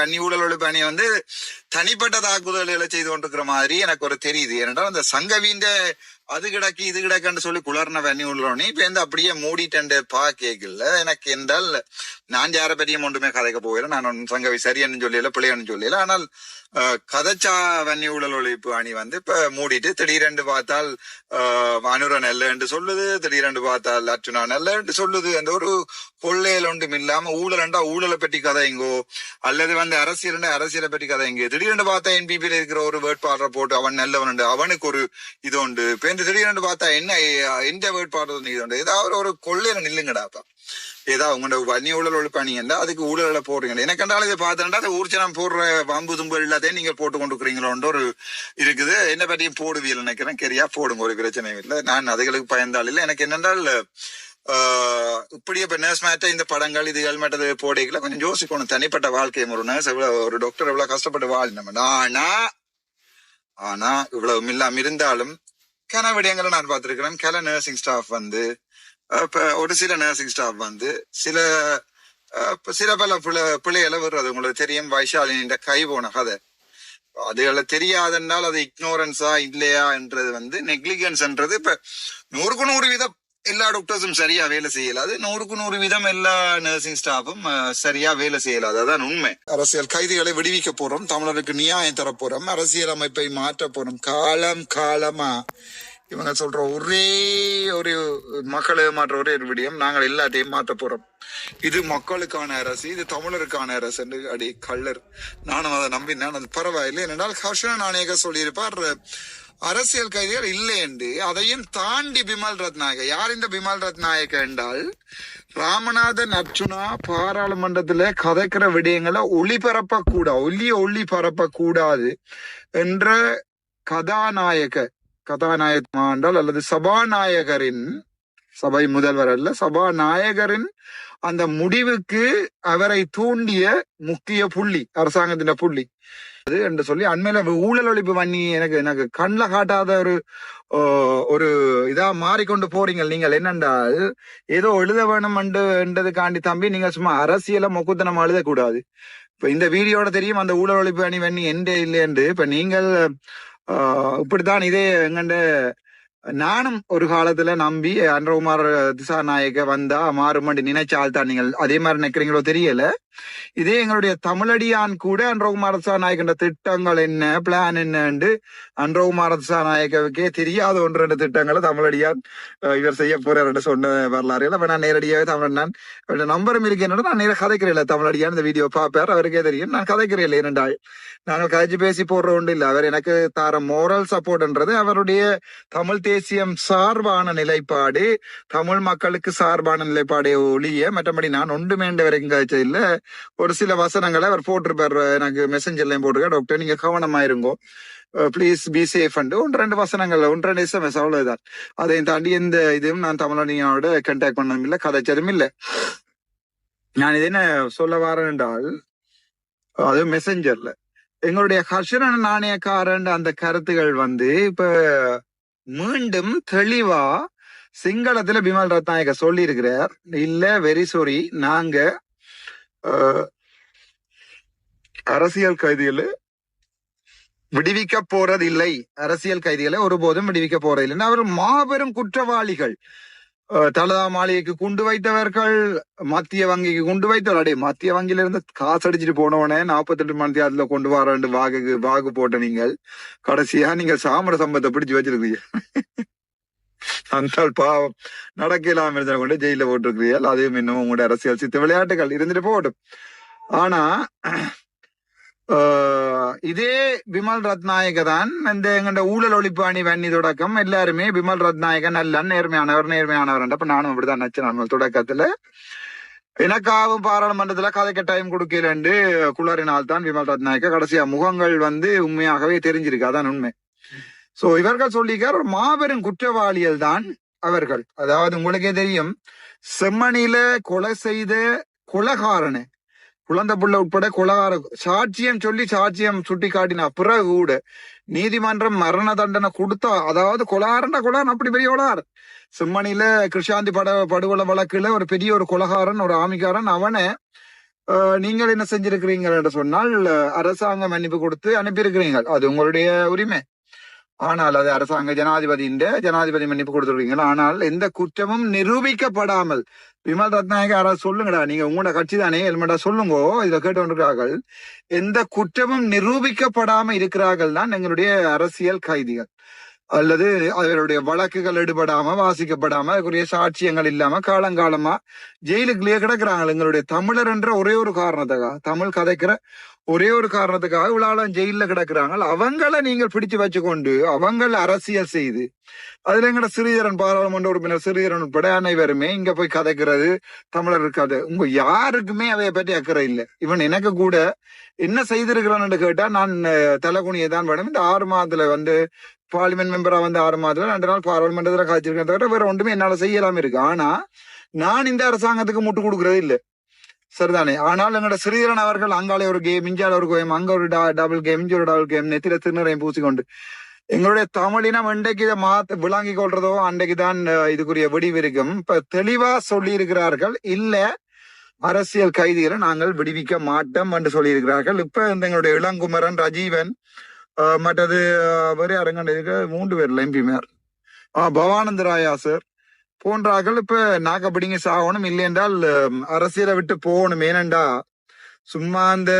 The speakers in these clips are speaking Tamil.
வன்னி ஊழல் ஒழிப்பு அணி வந்து தனிப்பட்ட தாக்குதல்களை செய்து கொண்டிருக்கிற மாதிரி எனக்கு ஒரு தெரியுது. ஏனென்றால் அந்த சங்கவீண்ட அது கிடக்கு இது கிடக்குன்னு சொல்லி குளர்ன வன்னி உள்ளோனே இப்ப வந்து அப்படியே மூடிட்டேன் பா கேக்கல. எனக்கு என்றால் நான் யாரை பற்றியும் ஒன்றுமே கதைக்க போகிறேன் நான் ஒன்றும் சங்கவி சரியன்னு சொல்லல பிள்ளையன்னு சொல்லல. ஆனால் கதைச்சா வன்னி ஊழல் ஒழிப்பு அணி வந்து இப்ப மூடிட்டு திடீரென்று பார்த்தால் அஹ், அனுர நெல்லன்று சொல்லுது திடீரென்று பார்த்தால் அர்ச்சுனா நெல்லன்று சொல்லுது. அந்த ஒரு கொள்ளையில் ஒன்றும் இல்லாம ஊழலண்டா ஊழலை பற்றி கதைங்கோ அல்லது வந்து அரசியல் அரசியலை பற்றி கதைங்க திடீரென்று பார்த்தா என்பிபியில் இருக்கிற ஒரு வேட்பாளரை போட்டு அவன் நல்லவன் உண்டு அவனுக்கு ஒரு இது உண்டு. என்று திடீரென்று பார்த்தா என்ன எந்த வேட்பாளர் வந்து ஏதாவது ஒரு கொள்ளையில நில்லுங்கடாப்பா ஏதாவது உங்களோட வன்னி ஊழல் ஒழிப்பானீங்கன்னா அதுக்கு ஊழலை போடுறீங்க எனக்கு கண்டாலும் இதை பார்த்தா அந்த ஊர்ச்சனம் போடுற வம்பு தும்பு எல்லாத்தையும் நீங்க போட்டு கொண்டு இருக்கிறீங்களோன்ற ஒரு இருக்குது. என்ன பற்றியும் போடுவீர்கள் நினைக்கிறேன். கரியா போடுங்க ஒரு பிரச்சனையும் இல்லை. நான் அதுகளுக்கு பயந்தால் இல்லை. எனக்கு என்னென்றால் ஆஹ் இப்படி இப்ப நர்ஸ் மேட்ட இந்த படங்கள் இது ஹெல்மெட் போடைகளை கொஞ்சம் யோசிக்கணும். தனிப்பட்ட வாழ்க்கை ஒரு நர்ஸ் எவ்வளவு ஒரு டாக்டர் எவ்வளவு கஷ்டப்பட்டு வாழ்ந்த ஆனா ஆனா இவ்வளவு இல்லாம இருந்தாலும் கன விடயங்களை நான் பார்த்திருக்கிறேன். கல நர்சிங் ஸ்டாஃப் வந்து இப்போ ஒரு சில நர்சிங் ஸ்டாஃப் வந்து சில சில பல பிள்ளை பிள்ளைகளை வருது உங்களுக்கு தெரியும். வைஷாலினின்ற கை போன கதை. அதுகளை தெரியாதனால் அது இக்னோரன்ஸா இல்லையா என்றது வந்து நெக்லிகன்ஸ்ன்றது இப்ப நூறுக்கு நூறு வீதம் எல்லா டாக்டர்ஸும் சரியா வேலை செய்யலாது நூறுக்கு நூறு வீதம் எல்லா நர்சிங் ஸ்டாஃபும் சரியா வேலை செய்யலாது அதான் உண்மை. அரசியல் கைதிகளை விடுவிக்க போறோம். தமிழருக்கு நியாயம் தர போறோம். அரசியல் அமைப்பை மாற்ற போறோம். காலம் காலமா? இவங்க சொல்ற ஒரே ஒரு மக்களை மாற்ற ஒரே ஒரு விடயம். நாங்கள் எல்லாத்தையும் மாற்ற போறோம். இது மக்களுக்கான அரசு இது தமிழருக்கான அரசு என்று அடி கள்ளர். நானும் அதை நம்பினேன் அது பரவாயில்லை. ஏனென்றால் ஹர்ஷனா நாணயகர் சொல்லியிருப்பார் அரசியல் கைதிகள் இல்லை என்று அதையும் தாண்டி பிமல் ரத்நாயக யார் இந்த பிமல் ரத்நாயக என்றால் ராமநாதன் அர்ச்சுனா பாராளுமன்றத்துல கதைக்கிற விடயங்களை ஒளிபரப்ப கூட ஒலி ஒளி பரப்ப கூடாது என்ற கதாநாயக கதாநாயகமா என்றால் அல்லது சபாநாயகரின் சபை முதல்வர் அல்ல சபாநாயகரின் அந்த முடிவுக்கு அவரை தூண்டிய முக்கிய புள்ளி அரசாங்கத்தின் புள்ளி. அது என்று சொல்லி அண்மையில ஊழல் ஒழிப்பு பண்ணி எனக்கு எனக்கு கண்ணில் காட்டாத ஒரு ஒரு இதா மாறிக்கொண்டு போறீங்க. நீங்கள் என்னென்றால் ஏதோ எழுத வேணும் என்றதுக்காண்டி தம்பி நீங்க சும்மா அரசியலை மொக்குத்தனம் எழுதக்கூடாது. இப்ப இந்த வீடியோட தெரியும் அந்த ஊழல் ஒழிப்பு அணி வண்ணி எந்த இல்லையென்று இப்ப நீங்கள் இப்படித்தான் இதே எங்கண்ட நானும் ஒரு காலத்துல நம்பி அன்றகுமார் திசாநாயக வந்தா மாறுமண்டி நினைச்சால் தான் நீங்கள் அதே மாதிரி நினைக்கிறீங்களோ தெரியல. இதே எங்களுடைய தமிழடியான் கூட அன்றகுமார் திசாநாயகன்ற திட்டங்கள் என்ன பிளான் என்னன்னு அன்றகுமார திசாநாயகவுக்கே தெரியாத ஒன்று ரெண்டு திட்டங்களை தமிழடியான் இவர் செய்ய போறாரு சொன்ன வரலாறு. இல்லை நான் நேரடியாவே தமிழ் நான் நம்பரும் இருக்கு என்னோட நான் நேரம் கதைக்கிறேன் தமிழடியான் இந்த வீடியோ பார்ப்பார் அவருக்கே தெரியும். நான் கதைக்கிறேன் இல்லை இரண்டாள் நாங்கள் கதைச்சு பேசி போடுற ஒன்று இல்லை. அவர் எனக்கு தார மோரல் சப்போர்ட்ன்றது அவருடைய தமிழ் தேசியம் சார்பான நிலைப்பாடு தமிழ் மக்களுக்கு சார்பான நிலைப்பாடே ஒழிய மற்றபடி நான் ஒன்றுமேண்ட வரைக்கும் கதைச்ச இல்ல. ஒரு சில வசனங்களை அவர் போட்டிருப்பார் எனக்கு மெசஞ்சர்லையும் போட்டிருக்க டாக்டர் நீங்க கவனமா இருங்கோ. ப்ளீஸ் பி சேஃப் அண்டு ஒன்று ரெண்டு வசனங்கள் ஒன்று ரெண்டு எஸ்எம்எஸ் அவ்வளவுதான். அதையும் தாண்டி எந்த இதுவும் நான் தமிழனியோட கண்டாக்ட் பண்ணதும் இல்லை கதைச்சதும் இல்லை. நான் இது என்ன சொல்ல வரேன் என்றால் அது மெசஞ்சர்ல எங்களுடைய ஹர்ஷரன் நாணயக்காரன் அந்த கருத்துகள் வந்து இப்ப மீண்டும் தெளிவா சிங்களத்துல பிமல் ரத்நாயக சொல்லி இருக்கிறார் இல்ல வெரி சாரி நாங்க அரசியல் கைதிகளை விடுவிக்க போறதில்லை. அரசியல் கைதிகளை ஒருபோதும் விடுவிக்க போறது அவர் மாபெரும் குற்றவாளிகள். தலதா மாளிகைக்கு குண்டு வைத்தவர்கள் மத்திய வங்கிக்கு குண்டு வைத்தவர். அடே மத்திய வங்கியில இருந்து காசு அடிச்சுட்டு போனவனே நாற்பத்தெட்டு மணி தேதியில கொண்டு வர ரெண்டு வாகுக்கு வாகு போட்ட நீங்கள் கடைசியா நீங்க சாமர சம்பத்தை பிடிச்சு வச்சிருக்கீங்க அந்த பாவம். நடக்கலாம் இருந்த கொண்டு ஜெயில போட்டிருக்கிறீர்கள். அதுவும் இன்னும் உங்களுடைய அரசியல் சித்த விளையாட்டுகள். இருந்துட்டு போகட்டும். ஆனா இதே விமல் ரத்நாயக தான் இந்த எங்கட ஊழல் ஒழிப்பு அணி வன்னி தொடக்கம் எல்லாருமே விமல் ரத்நாயக நல்ல நேர்மையானவர் நேர்மையானவர் அப்ப நானும் அப்படிதான் நினைச்சேன் தொடக்கத்துல எனக்காவும் பாராளுமன்றத்துல கதைக்க டைம் கொடுக்கலண்டு குளறினால் தான் விமல் ரத்நாயக்க கடைசியா முகங்கள் வந்து உண்மையாகவே தெரிஞ்சிருக்கு அதான் உண்மை சோ இவர்கள் சொல்லிக்கார் ஒரு மாபெரும் குற்றவாளிகள் தான் அவர்கள் அதாவது உங்களுக்கே தெரியும் செம்மணில கொலை செய்த கொலகாரனு குழந்தை புள்ள உட்பட கொலகார சாட்சியம் சொல்லி சாட்சியம் சுட்டி காட்டின பிறகு கூட நீதிமன்றம் மரண தண்டனை கொடுத்தா அதாவது கொலகாரன்டா கொலாரன் அப்படி பெரிய கொலார். செம்மணியில கிருஷாந்தி பட படுகொலை வழக்குல ஒரு பெரிய ஒரு கொலகாரன் ஒரு ஆமிக்காரன் அவனை நீங்கள் என்ன செஞ்சிருக்கிறீங்க என்று சொன்னால் அரசாங்கம் அரசாங்க மன்னிப்பு கொடுத்து அனுப்பியிருக்கிறீங்க அது உங்களுடைய உரிமை. ஆனால் அது அரசாங்க ஜனாதிபதியின் ஜனாதிபதி மன்னிப்பு கொடுத்துருக்கீங்க ஆனால் எந்த குற்றமும் நிரூபிக்கப்படாமல். விமல் ரத்நாயக யாராவது சொல்லுங்கடா. நீங்க உங்களோட கட்சி தானே ஹெல்மெட்டா சொல்லுங்க. இதை கேட்டு எந்த குற்றமும் நிரூபிக்கப்படாமல் இருக்கிறார்கள் தான் எங்களுடைய அரசியல் கைதிகள். அல்லது அவருடைய வழக்குகள் எடுபடாம வாசிக்கப்படாம அதுக்குரிய சாட்சியங்கள் இல்லாம காலங்காலமா ஜெயிலுக்குள்ளேயே கிடக்குறாங்க எங்களுடைய தமிழர் என்ற ஒரே ஒரு காரணத்துக்காக தமிழ் கதைக்கிற ஒரே ஒரு காரணத்துக்காக இவ்வளவு ஜெயில கிடக்குறாங்க. அவங்கள நீங்கள் பிடிச்சு வச்சுக்கொண்டு அவங்கள அரசியல் செய்து அதுல எங்கட சிறிதரன் பாராளுமன்ற உறுப்பினர் சிறிதரன் உட்பட அனைவருமே இங்க போய் கதைக்கிறது தமிழர் கதை உங்க யாருக்குமே அதைய பற்றி அக்கறை இல்லை. இவன் எனக்கு கூட என்ன செய்திருக்கிறான்னு கேட்டா நான் தலைகுனியை தான் வேணும். இந்த ஆறு மாதத்துல வந்து பார்லிமெண்ட் மெம்பராக வந்து ஆறு மாதத்தில் ரெண்டு நாள் பாராளுமன்றத்தில் காய்ச்சிருக்கேன் தவிர வேற ஒன்றுமே என்னால் செய்யலாம் இருக்கு. ஆனா நான் இந்த அரசாங்கத்துக்கு முட்டு கொடுக்கறது இல்லை. சரிதானே? ஆனால் எங்களோட ஸ்ரீதரன் அவர்கள் அங்காலே ஒரு கேம் இஞ்சால ஒரு கேம் அங்க ஒரு டபுள் கேம் இஞ்சி ஒரு டபுள் கேம் நெத்தில திருநரையும் பூசிக்கொண்டு. எங்களுடைய தமிழினம் இன்றைக்கு இதை மாத்த விளங்கி கொள்றதோ அன்றைக்கு தான் இதுக்குரிய விடிவு இருக்கும். இப்ப தெளிவா சொல்லி இருக்கிறார்கள் இல்ல அரசியல் கைதிகளை நாங்கள் விடுவிக்க மாட்டோம் என்று சொல்லியிருக்கிறார்கள். இப்ப இந்த எங்களுடைய இளங்குமரன் ரஜீவன் மற்றது அஹ், வேற மூன்று பேர் எம்பிமார் பவானந்த ராயா சார் போன்றார்கள் இப்ப நாகப்பிடிங்க சாகணும் இல்லை என்றால் அரசியலை விட்டு போகணும் ஏனென்றா சும்மா அந்த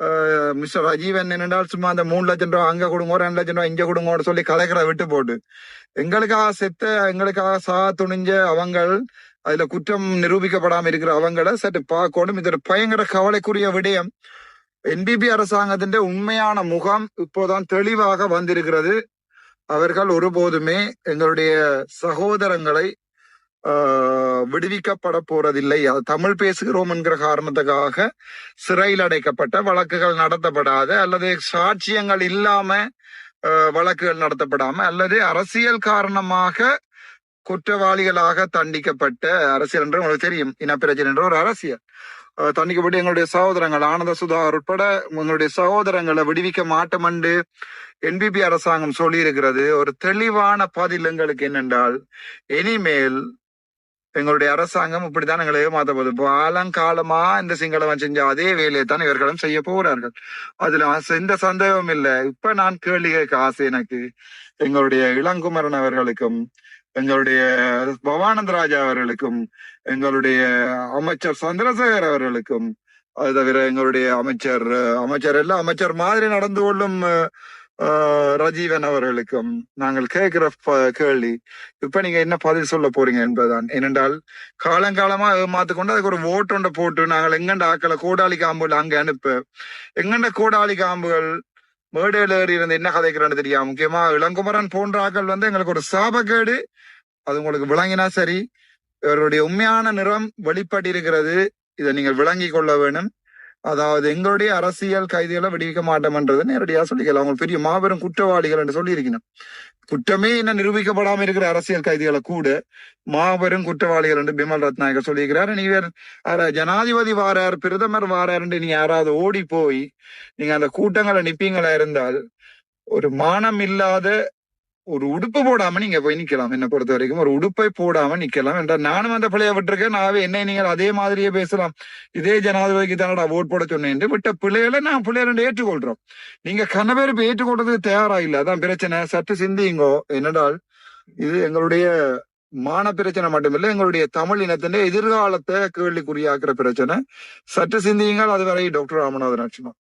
அஹ், மிஸ்டர் ரஜீவன் என்னென்றால் சும்மா அந்த மூணு லட்சம் ரூபா அங்க கொடுங்க ரெண்டு லட்சம் ரூபா இங்க கொடுங்கன்னு சொல்லி கலைக்கிறத விட்டு போட்டு எங்களுக்காக செத்த எங்களுக்காக சா துணிஞ்ச அவங்கள் அதுல குற்றம் நிரூபிக்கப்படாம இருக்கிற அவங்கள சற்று பார்க்கணும். இது ஒரு பயங்கர கவலைக்குரிய விடயம். என்பிபி அரசாங்கத்தின் உண்மையான முகம் இப்போதான் தெளிவாக வந்திருக்கிறது. அவர்கள் ஒருபோதுமே எங்களுடைய சகோதரங்களை விடுவிக்கப்பட போறதில்லை. தமிழ் பேசுகிறோம் என்கிற காரணத்துக்காக சிறையில் அடைக்கப்பட்ட வழக்குகள் நடத்தப்படாத அல்லது சாட்சியங்கள் இல்லாம வழக்குகள் நடத்தப்படாம அல்லது அரசியல் காரணமாக குற்றவாளிகளாக தண்டிக்கப்பட்ட அரசியல் என்று உங்களுக்கு தெரியும். இனப்பிரச்சனை என்ற ஒரு அரசியல். ஆஹ், எங்களுடைய சகோதரங்கள் ஆனந்த சுதாகர் உட்பட எங்களுடைய சகோதரங்களை விடுவிக்க மாட்டோம் என்று என்பிபி அரசாங்கம் சொல்லியிருக்கிறது. ஒரு தெளிவான பதில் எங்களுக்கு என்னென்றால் இனிமேல் எங்களுடைய அரசாங்கம் இப்படித்தான் எங்களை ஏமாத்த போகுது காலங்காலமா இந்த சிங்களவன் செஞ்ச அதே வேலையை தான் இவர்களும் செய்ய போகிறார்கள் அதுல எந்த சந்தேகமும் இல்லை. இப்ப நான் கேள்வி கேட்க ஆசை எனக்கு. எங்களுடைய இளங்குமரன் அவர்களுக்கும் எங்களுடைய பவானந்த ராஜா அவர்களுக்கும் எங்களுடைய அமைச்சர் சந்திரசேகர் அவர்களுக்கும் அது தவிர எங்களுடைய அமைச்சர் அமைச்சர் எல்லாம் அமைச்சர் மாதிரி நடந்து கொள்ளும் ரஜீவன் அவர்களுக்கும் நாங்கள் கேட்கிற கேள்வி இப்ப நீங்க என்ன பதில் சொல்ல போறீங்க என்பதுதான். ஏனென்றால் காலங்காலமா ஏமாத்து கொண்டு அதுக்கு ஒரு ஓட்டொண்ட போட்டு நாங்கள் எங்கண்ட ஆக்களை கூடாளி காம்புல அங்க அனுப்ப எங்கண்ட கூடாளி காம்புகள் மேடையில் ஏறி இருந்து என்ன கதைக்கிறான்னு தெரியாது முக்கியமா இளங்குமரன் போன்ற ஆக்கள் வந்து எங்களுக்கு ஒரு சாபக்கேடு அது உங்களுக்கு விளங்கினா சரி இவருடைய உண்மையான நிறம் வெளிப்பட்டு இருக்கிறது இதை நீங்கள் விளங்கி கொள்ள வேணும். அதாவது எங்களுடைய அரசியல் கைதிகளை விடுவிக்க மாட்டோம்ன்றது நேரடியா சொல்லிக்கலாம். அவங்க பெரிய மாபெரும் குற்றவாளிகள் என்று சொல்லியிருக்கணும். குற்றமே என்ன நிரூபிக்கப்படாம இருக்கிற அரசியல் கைதிகளை கூட மாபெரும் குற்றவாளிகள் என்று பிமல் ரத்நாயகர் சொல்லியிருக்கிறார். நீங்க வேற ஜனாதிபதி வாரார் பிரதமர் வாரார் என்று நீங்க யாராவது ஓடி போய் நீங்க அந்த கூட்டங்களை நிப்பீங்களா இருந்தால் ஒரு மானம் இல்லாத ஒரு உடுப்பு போடாம நீங்க போய் நிக்கலாம். என்ன பொறுத்த வரைக்கும் ஒரு உடுப்பை போடாம நிக்கலாம் என்றால் நானும் அந்த பிள்ளைய விட்டுருக்கேன். நாவே என்னை நீங்கள் அதே மாதிரியே பேசலாம். இதே ஜனாதிபதிக்கு தானடா ஓட் போட சொன்னேன் என்று விட்ட பிள்ளைகளை நான் பிள்ளைகளை ஏற்றுக்கொள்றோம் நீங்க கணவர் ஏற்றுக்கொள்றதுக்கு தயாரா இல்ல அதான் பிரச்சனை. சற்று சிந்திங்கோ என்னடால் இது எங்களுடைய மான பிரச்சனை மட்டுமில்லை எங்களுடைய தமிழ் இனத்தின் எதிர்காலத்தை கேள்விக்குறியாக்குற பிரச்சனை. சற்று சிந்தியுங்கள். அதுவரை டாக்டர் ராமநாதன் லட்சுமணன்